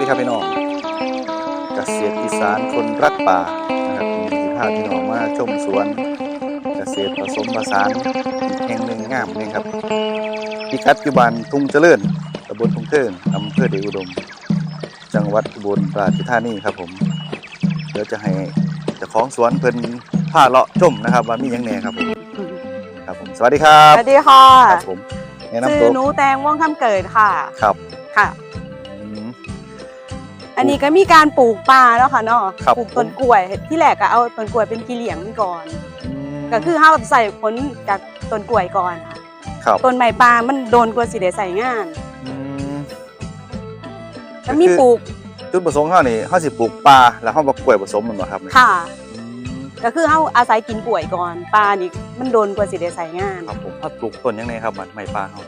ดีครับพี่น้องเกษตรอีสานคนรักป่านะครับมีพาพี่น้องมาชมสวนเกษตรผสมผสานอีกแห่งหนึ่งงามเลยครับพิกัดอยู่บ้านทุ่งเจริญตำบลทุ่งเทิงอำเภอเดชอุดม จังหวัดอุบลราชธานีครับผมเดี๋ยวจะให้เจ้าของสวนเพิ่นพาเลาะชมนะครับว่ามีหยังแหน่ครับผมครับผมสวัสดีครัสบวัสดีค่ะครับผมแนะนำชื่ตัวอหนูแตงว่องคำเกิดค่ะครับ ค่ะอืม อันนี้ก็มีการปลูกป่าแล้วค่ะเนาะครับปลูกต้นกล้วยที่แรกก็เอาต้นกล้วยเป็นกีเหลียงก่อนอืมก็คือเฮาใส่ผลจากต้นกล้วยก่อนค่ะครับต้นไม้ป่ามันโดนกว่าสิได้ใส่งานอืมแล้วมีปลูกจุดประสงค์เขานี่เขาสิปลูกปลาแล้วเขาบอกกล้วยผสมมันบ่ครับค่ะอืมก็คือเฮาอาศัยกินกล้วยก่อนป่านี่มันโดนกว่าสิได้ใส่งานครับผมเขาปลูกต้นยังไงครับมันไม้ปลาเขา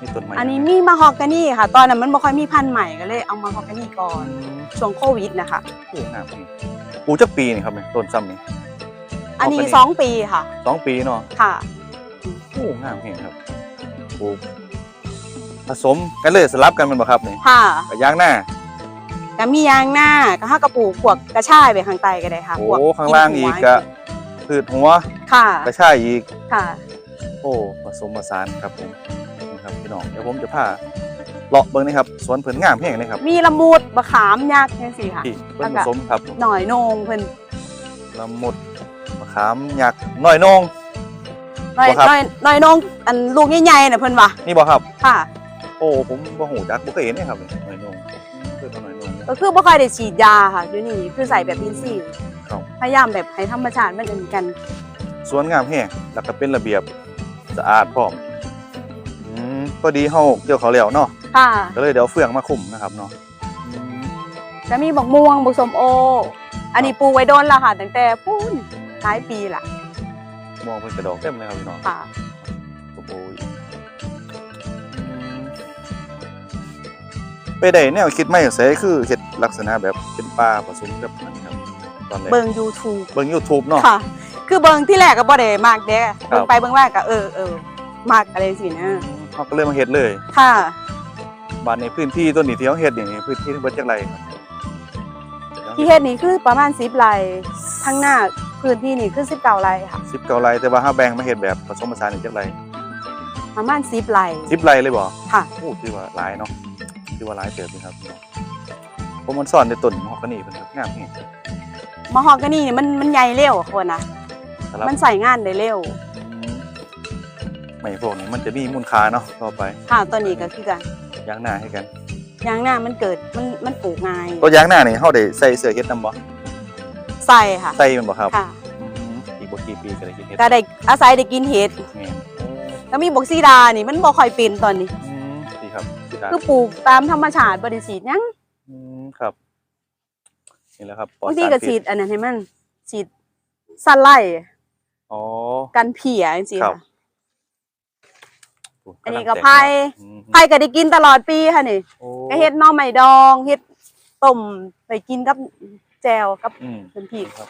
นี่ต้นไม้อันนี้มีมะฮอกกานี่ค่ะ ตอนนั้นมันบ่ค่อยมีพันธุ์ใหม่ก็เลยเอามะฮอกกานี่ก่อนช่วงโควิดนะคะปลูกงามนี่ปลูกจักปีนี่ครับเนี่ยต้นซ้ำนี่อันนี้มะฮอกกานี่สองปีค่ะสองปีเนาะค่ะปลูกงามเห็นครับปลูกผสมกันเลยสลับกันแมันบ่ครับนี่ค่ะกับยางหน้าก็มียางหน้าก็ห้ากระปูกพวกกระชายไปข้างใต้ก็ได้ค่ะโอ้พวกข้างล่างอีกก็พืชหัวค่ะ กระชายอีกค่ะ โอ้ผสมผสานครับผมนี่ ครับพี่น้องเดี๋ยวผมจะพาเลาะเบิ่งนะครับสวนเพิ่นงามแห่งเลยครับ มีละมุดบะขามยักษ์จังซี่ค่ะที่เพิ่นผแล้วก็สมครับผมหน่อยโหนงเพิ่นละมุดมะขามยักษ์น้อยนงหน่อยบ่ครับหน่อยหน่อยโหนงอันลูกใหญ่ๆน่ะเพิ่นว่านี่บ่ครับค่ะ โอ้ผมบ่หูจักบ่เคยเห็นเลยครับน้อยนงเคยเป็นน้อยนงก็คือบ่ค่อยได้ฉีดยาค่ะอยู่นี่คือใส่แบบอินทรีย์ครับพยายามแบบให้ธรรมชาติมันอันกัน สวนงามแห่งแล้วก็เป็นระเบียบสะอาดพร้อมอืม พอดีเฮาเกี่ยวเขาวแล้วเนาะค่ะ ก็เลยเดี๋ยวเอาเฟืองมาคุมนะครับเนาะอืมจะมีบักม่วงบักสมโอ อันนี้ปลูกไว้โดนและค่ะตั้งแต่ปูนหลายปีละมองเพิ่นกระดอกเต็มเลยครับพี่น้องค่ะโอ้โหอืมไปได้แนวคิดไม่ใส่คือเฮ็ดลักษณะแบบเป็นป่าผสมกับอันนี้ครับตอนแรกเบิ่ง YouTube เบิ่ง YouTube เนาะค่ะ คือเบิ่งที่แรกก็บ่ได้มากเด้ครับเบิ่งไปเบิ่งมาก็เออเออมากอะไรสินะ เขาก็เลยมาเฮ็ดเลยค่ะบ้านในพื้นที่ต้นนี้ที่เขาเฮ็ดอย่างนี้พื้นที่ทั้งเบิดจักไรครับที่เฮ็ดนี่คือประมาณ10ไร่ทั้งหน้าพื้นที่นี่คือ19ไร่ค่ะสิบเก้าไรแต่ว่าเฮาแบ่งมาเฮ็ดแบบผสมผสานอีกจักไรประมาณ10ไร่สิบไรเลยบ่ค่ะโอ้ถือว่าหลายเนาะถือว่าหลายเติบเลยครับผมมันสอนในต้นฮอกกานี่เพิ่นครับงามแฮงมะฮอกกานี่นี่มันมันใหญ่เร็วอะคนนะสำหรับมันใส่งานได้เร็วอืม ไม่พวกนี้มันจะมีมูลค่าเนาะต่อไปค่ะตัวนี้ก็คือกันยางหน้าให้กันยางหน้ามันเกิดมันมันปลูกง่ายตัวยางหน้านี่เฮาได้ใส่เสื้อเฮ็ดนำบ่ใส่ค่ะใส่มันบ่ครับค่ะอืมอีกบ่กี่ปีก็ได้กินเฮ็ดก็ได้อาศัยได้กินเห็ดแม่นโอ้แล้วมีบกซีดานี่มันบ่ค่อยเป็นตอนนี้อืมดีครับดีครับคือปลูกตามธรรมชาติบ่ได้ฉีดหยังอืมครับนี่แหละครับปลอดบางทีก็สารพิษฉีดอันนั้นให้มันฉีดสันไล่อ๋อกันเพียจังซี่ครับค่ะโอันนี้ำลังก็แตไผ่อืมไผ่ก็ได้กินตลอดปีค่ะนี่โอ้ก็เฮ็ดหน่อไม้ดองเฮ็ดต้มไปกินกับแจวกับอืมน้ำพริกครับ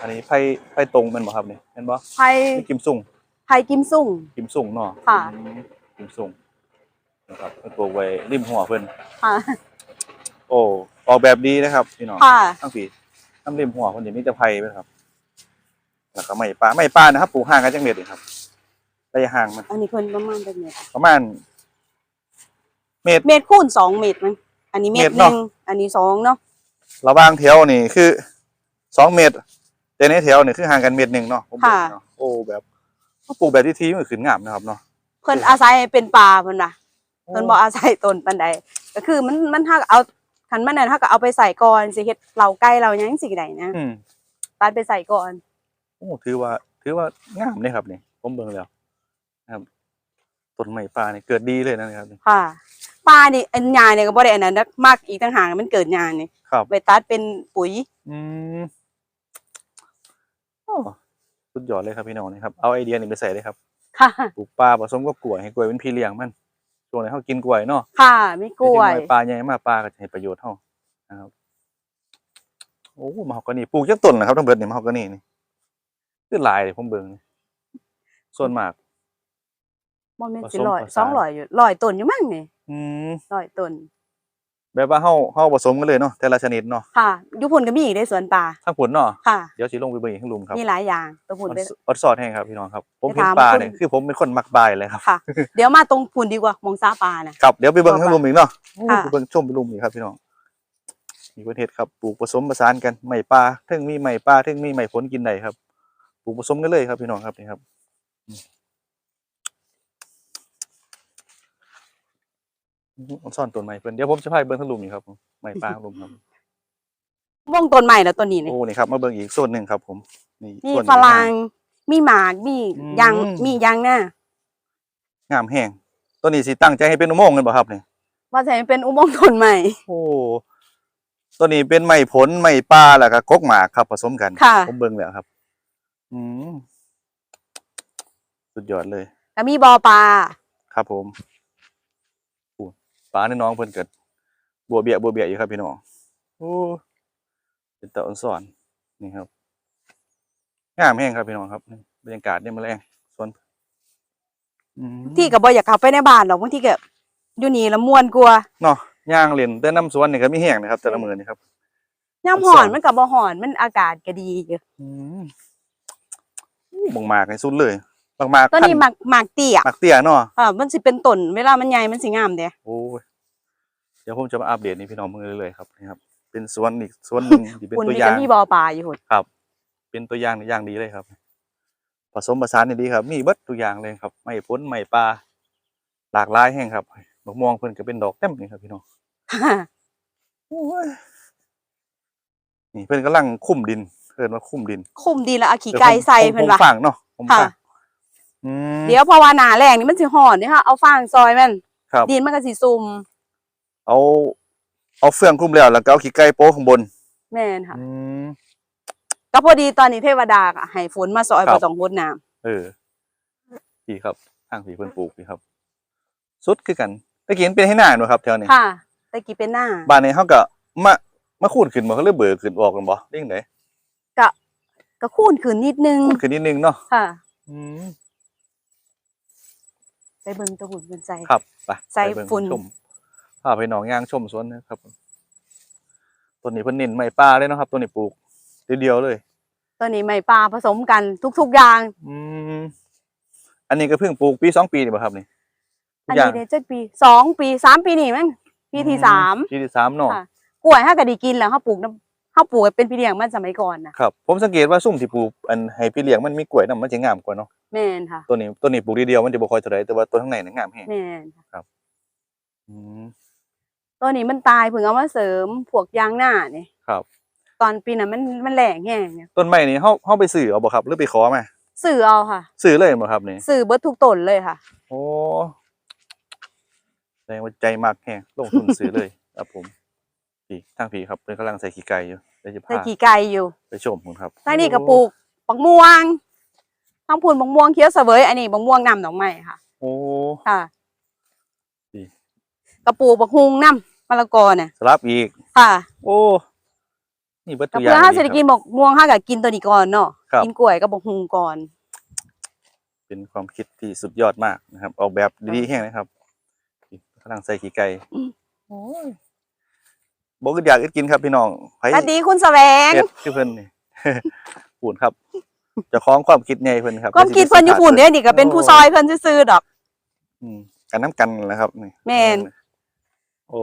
อันนี้ไผ่ไผ่ตรงแมันบ่ครับนี่เห็นบ่ไผ่นี่กิมซุงไผ่กิมซุ่งกิมซุงเนาะค่ะอืมกิมซุงนะครับเพิ่นปลูกไว้ริมหัวเพิ่นค่ะโอ้ออกแบบดีนะครับพี่น้องค่ะทั้งปีทั้งริมหัวคนจะมีแต่ไผ่เพิ่นครับแล้วก็ไม้ป่าไม้ป่านะครับปลูกห่างกันจังเม็ดนี่ครับ ระยะห่างมัน อันนี้เพิ่นประมาณเป็นเมตรประมาณ เมตร เมตรคูณสองเมตรมั้งอันนี้เมตรเมตรหเนาะนึ่งอันนี้สองเนาะระหว่างแถวนี่คือสองเมตร แต่ในแถวนี่คือห่างกันเมตรหนึ่งเนาะผมบอกเนาะโอ้แบบเขาปลูกแบบที่ทีมันขึ้นงามนะครับเนาะเพิ่นอาศัยเป็นป่าเพิ่นน่ะเพิ่นบ่อาศัยต้นปานใดก็คือมันมันถ้าเอาคันมันนั้นถ้าก็เอาไปใส่ก่อนสิเฮ็ดเหล่าไก่เหล่าหยังสิได้นะอืมตัดไปใส่ก่อน โอ้ถือว่า ถือว่างามเลยครับนี่ผมเบิ่งแล้วนะครับ ต้นไม้ป่านี่เกิดดีเลยนะครับนี่ค่ะป่านี่อันหญ้าเนี่ยก็บ่ได้อันนั้นนะมากอีกต่างหากมันเกิดหญ้านี่ครับไปตัดเป็นปุ๋ย อืมโอ้สุดยอดเลยครับพี่น้องนี่ครับ เอาไอเดียนี่ไปใส่เลยครับ ค่ะปลูกปลาผสมกับกล้วยให้กล้วยเป็นพี่เลี้ยงมันช่วงไหนเขากินกล้วยเนาะ ค่ะมีกล้วยจริงๆปลาใหญ่มากปลาก็จะให้ประโยชน์เท่านะครับโอ้มะฮอกกานี่ปลูกจักต้นนะครับทั้งเบิดนี่มะฮอกกานี่นี่คือหลายเลยผมเบิ่งนี่ส่วนมาก บ่แม่นผสิสมร้อยผสาน สองร้อยอยู่ร้อยต้นอยู่มั้งนี่อืมร้อยต้นแแบบว่าเฮาเฮาผสมกันเลยเนาะแต่ละชนิดเนาะค่ะอยุพุ่นก็มีอีกได้สวนป่าทั้งผลเนาะค่ะ เดี๋ยวสิลงไปเบิ่งอีกข้างลุมครับมีหลายอย่างตัวพุ่นอได้ดอดสอดแห้งครับพี่น้องครับ ผมไปเห็นถามปลาคุณเนี่ยคือผมเป็นคนมักปลาอยู่เลยครับค่ะ เดี๋ยวมาตรงพุ่นดีกว่ามองซาปลาน่ะ ครับเดี๋ยวไปเบิ่งข้างลุมอีกเนาะค่ะ ไปเบิ่งชมไปลุมอีกครับพี่น้องมีประเทศครับปลูกผสมผสานกันไม้ปลาถึงมีไม้ปลาถึงมีไม้ผลกินได้ครับ ปลูกผสมกันเลยครับพี่น้องครับนี่ครับอืมเอา ซ่อนต้นไม้เพิ่นเดี๋ยวผมจะพาไปเบิ่งข้างลุมอีกครับผมไม้ปลาข้างลุมครับม่วงต้นใหม่แล้วตัวนี้นี่โอ้นี่ครับมาเบิ่งอีกส่วนหนึ่งครับ ผม นี่มีส่วนฝรั่งมีหมากมีอืมยางมียางหน้างามแห้งตัวนี้สิตั้งใจให้เป็นอุโมงค์กันบ่ครับนี่ว่าจะให้เป็นอุโมงค์ต้นใหม่โอ้ตัวนี้เป็นไม้ผลไม้ปลาแล้วก็กกหมากครับผสมกัน ค่ะผมเบิ่งแล้วครับ อืมสุดยอดเลย แล้วมีบ่อปลาครับผมโอ้ ปลาในน้องเพิ่นเกิดบัวเบียบัวเบียอยู่ครับพี่น้องโอ้เป็นตะอ่อนสอนนี่ครับงามแห้งครับพี่น้องครับนี่บรรยากาศเนี่ยามมาแรงสวนอืมที่กับบ่อยากเข้าไปในบ้านหรอกบางทีก็อยู่นี่ละม่วนกลัวาเนาะย่างเล่นแต่น้ำสวนนี่ก็มีแห้งนะครับ แต่ละมื้อนี่ครับย่ำหอนมันกับบ่หอนมันอากาศก็ดีอยู่อืมบังหมากในสุดเลย บังหมากตัวนี้หมากหมากเตี้ยหมากเตี้ยเนาะอ่ามันสิเป็นต้นเวลามันใหญ่มันสิงามเด้โอ้ยเดี๋ยวผมจะมาอัปเดตนี่พี่น้องเมืองเรื่อยๆครับนี่ครับเป็นสวนอีกสวนหนึ่งที่เป็นคุณตัวมีอย่าก็งมีบ่อปลาอยู่หุ่นครับ เป็นตัวอย่างอย่างดีเลยครับ ผสมผสานนี่ดีครับ มีเบิดตัวอย่างเลยครับ ไม่พ้นไม่ปลาหลากหลายแห่งครับมะม่วงเพิ่นก็เป็นดอกเต็มนี่ครับพี่น้องโอ้ยนี่เพิ่นกำลังคุ้มดินเพิ่นว่าคุ้มดิน คุมดีแล้วเอาขี้ไก่ใส่ผมเพิ่นผมว่าฝังเนาะผมค่ะฝังอืม เดี๋ยวเพราะว่าหนาแรงนี่มันสิหอนเด้ค่ะเอาฟางซอยมันครับ ดินมันก็สิซุ่มเอา เอาเฟืองคลุมแล้วแล้วก็เอาขี้ไก่โป๊ะข้างบนแม่นค่ะ อืม ก็พอดีตอนนี้เทวดาก็ให้ฝนมาซอยครับบ่ต้องรดน้ำเออพี่ครับทางพี่เพิ่นปลูกพี่ครับ สุดคือกันตะกี้มันเป็นให้หน้าเนอะครับแถวนี้ค่ะตะกี้เป็นหน้าบ้านนี้เขาก็มามาคูดขึ้นบ่เขาเลยเบิกขึ้นออกกันบ่เด้งไหนก็คูนขึ้นนิดนึงคูดขึ้นนิดนึงเนาะค่ะ อืมไป เบิ่งตะหุ่นเป็นใจครับไปใส่ไปเบิ่งฝุ่น ชมพาไปหนองย่างชมสวนนะครับต้นนี้เพิ่นเน้นไม้ป่าเลยเนาะครับต้นนี้ปลูกเดียวๆเลยตัวนี้ไม้ปลาผสมกันทุก ๆอย่าง อืมอันนี้ก็เพิ่งปลูกปีสองปีนี่บ่ครับนี่ทุอักนอย่างนี้ได้จักปีสองปีสามปีนี่มั้งปีที่สามปีที่สามเนาะค่ะกล้วยห้าก็ได้กินแล้วเฮาปลูกน้ำ เฮาปลูกเป็นพี่เลี้ยงมันสมัยก่อนน่ะครับผมสังเกตว่าซุ่มที่ปลูกอันให้พี่เลี้ยงมันมีกล้วยนํมันจะงามกว่าเนาะแม่นค่ะตัวนี้ตัวนี้ปลูกเดียวๆมันจะบ่ค่อยเท่าไหร่แต่ว่าตัวข้างในนี่งามแฮงแม่นค่ะอืมตัวนี้มันตายเพิ่งเอามาเสริมพวกยางหน้านี่ครับ ตอนปีนั้นมันมันแหลงแห้งเนี่ยต้นไม้นี่เฮาเฮาไปซื้อเอาบ่ครับหรือไปขอมาซื้อเอาค่ะซื้อเลยบ่ครับนี่ซื้อเบิดทุกต้นเลยค่ะ โอ้แสดงว่าใจมากแฮงลงทุนซื้อเลยครับผม พี่ทางพี่ครับเพิ่นกำลังใส่ขี้ไก่อยู่เดี๋ยวจะใส่พาขี้ไก่อยู่ไปชมพุ่นครับทางนี้ก็ปลูกบักม่วงทางพูนบักม่วงเขียวเสวยอันนี้บักม่วงน้ำดอกไม้ค่ะ โอ้ ค่ะดี กระปลูกบักฮุงน้ำมะละกอเนี่ยสลับอีก ค่ะโอ้ นี่เบิดกัตับวอย่าเพื่งอห้าดีเศรษฐคกิรับนบักม่วงห้ากับกินตัวนี้ก่อนเนาะครับ กินกล้วยกับบักฮุงก่อน เป็นความคิดที่สุดยอดมากนะครับ ออกแบบดีๆแห้งนะครับนี่กำลังใส่ขี้ไก่อืมโอ้ย บ่ก็อยากกินครับพี่น้องไผสวัสดีคุณแสวงเฮ็ดคือเพิ่นนี่ปูนครับเจะคล้าของความคิดใหญ่เพิ่นครับความคิดเพิ่นอยู่พุ่นเด้นี่ก็เป็นผู้ซอยเพิ่นซื่อๆดอก อืมกันน้ำกันแหละครับนี่แม่นโอ้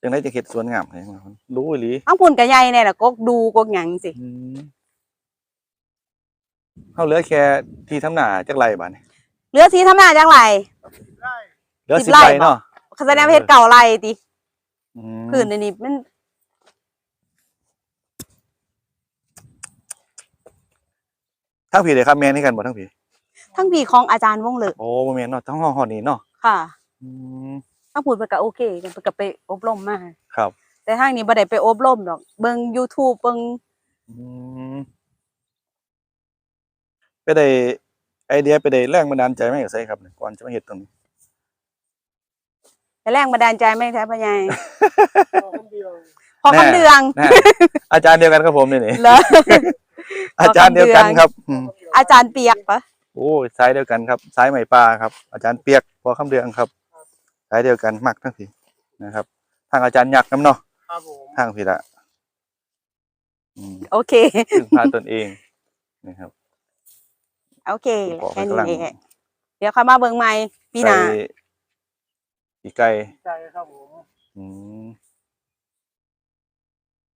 จังไดจะเฮ็ดสวนงามเลยมันรู้อีหลีทางพุ่นก็ใหญ่แน่ล่ะกกดูกกหยังสิอืมเฮาเหลือแค่ที่ทำนาจักไรบาดนี้เหลือสีทำหน้าจังไรเหลือสิบสิบไร่ไรบ่เนาะแสดงว่าเฮ็ดเก่าไรติอืม พื้นอันนี้มันทั้งผีเลยครับแม่นนี่กันบ่ทั้งผีทั้งพี่ของอาจารย์วงเลิกโอ้บ่แม่นเนาะทั้งห้องหอนี้เนาะค่ะอืมทางพุ่นเพิ่นก็โอเคเพิ่นก็ไปอบรมมาครับ แต่ทางนี้บ่ได้ไปอบรมดอกเบิ่ง YouTube เบิ่งอืมไปได้ไอเดียไปได้แรงบันดาลใจมาจากไสครับเนี่ยก่อนจะมาเฮ็ดตรงนี้ แต่แรงบันดาลใจไม่แท้พ่อใหญ่พอคนเดียวพอคำเดืองนะอาจารย์เดียวกันครับผมนี่นี่เหรอ อาจารย์เดียวกันครับอืมอาจารย์เปียกปะโอ้ยสายเดียวกันครับสายไหมปลาครับ อาจารย์เปียกพอคำเดืองครับสายเดียวกันมักทั้งทีนะครับ ทางอาจารย์ยักษ์น้ำเนาะครับผมทางพี่ละอืมโอเค พึ่งพาตนเองนะครับ โอเคบอกแค่ให้กำลังนี้แหละเดี๋ยวค่อยมาเบิ่งใหม่ปีหน้า ใส่ อีไก่ใจครับผมอืม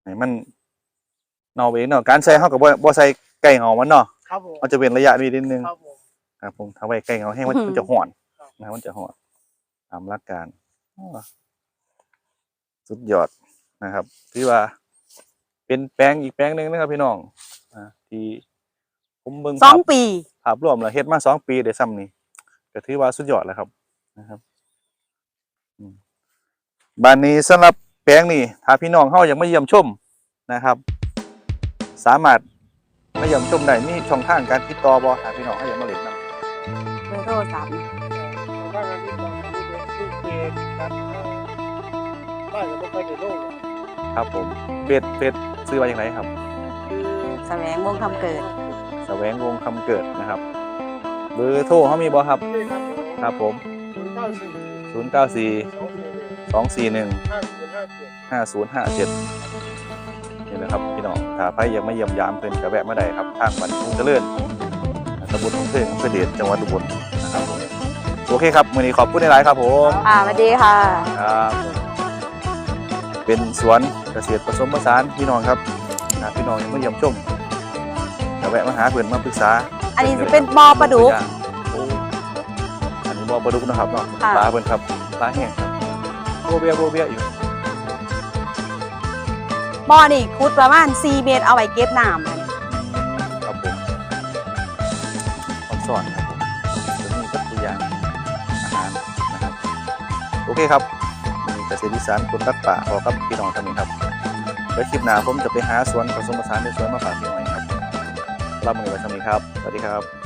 ให้มันเนอกเองเนาะการใส่เฮากับบ่บ่ใส่ไก่เหงามันเนาะครับผมมันจะเว้นระยะนิดนึงครับผมครับผมถ้าไว้ไก่เหงาแห้งมันอืมมันจะห่อนครับนะครับมันจะห่อนตามหลักการอ้อสุดยอดนะครับที่ว่าเป็นแปลงอีกแปลงหนึ่งนะครับพี่น้องอ่าที่ผมเบิ่งสองภาพปีภาพรวมแล้วเฮ็ดมาสองปีได้ซ้ำนี่ก็ถือว่าสุดยอดแล้วครับนะครับอืม บานนี้สำหรับแปลงนี่ถ้าพี่น้องเฮาอยากมาเยี่ยมชมนะครับ สามารถมาเยี่ยมชมได้มีช่องทางการติดต่อบ่ถ้าพี่น้องเฮาอยากมาเล่นนํเบอร์โทรศัพท์บ้านเราที่ตอนนี้เป็นที่เกณฑ์ครับบ้านเราไม่ค่อยได้โล่งครับผมเฟซเฟซซื้อว่าอย่างไรครับคือแสวงวงคำเกิดแสวงวงคำเกิดนะครับเบอร์โทรเขามีบ่ครับนี่ครับ ครับผมศูนย์เก้าสี่094 สองสี่หนึ่ง241ห้าศูนย์ห้าเจ็ด5057นี่นะครับพี่น้องถ้าใครอยากมาเยี่ยมยามเพิ่นก็แวะมาได้ครับทางบ้านทุ่งเจริญตำบลทุ่งเทิงอำเภอเดชจังหวัดอุบลนะครับผมโอเคครับมื้อนี้ขอบคุณหลายๆครับผมอ่าสวัสดีค่ะครับผมเป็นสวนเกษตรผสมผสานพี่น้องครับถ้าพี่น้องอยากมาเยี่ยมชมก็แวะมาหาเพิ่นมาปรึกษา อันนี้จะเป็นบอปลาดุกโอ้อันนี้บอปลาดุกนะครับเนาะค่ะปลาเพิ่นครับปลาแห้งครับ โบเบียโบเบียอยู่บอนี่คุดประมาณ4เมตรเอาไว้เก็บน้ำมันครับผมคอนสอนครับผมจะมีกับตัวอย่างอาหารนะครับ โอเคครับมีเกษตรอีสานคนรักป่าขอครับพี่น้องท่านนี้ครับแล้วคลิปหน้าผมจะไปหาสวนผสมผสานในสวนมาฝากพี่น้องครับรับมือไว้ทำนี้ครับสวัสดีครับ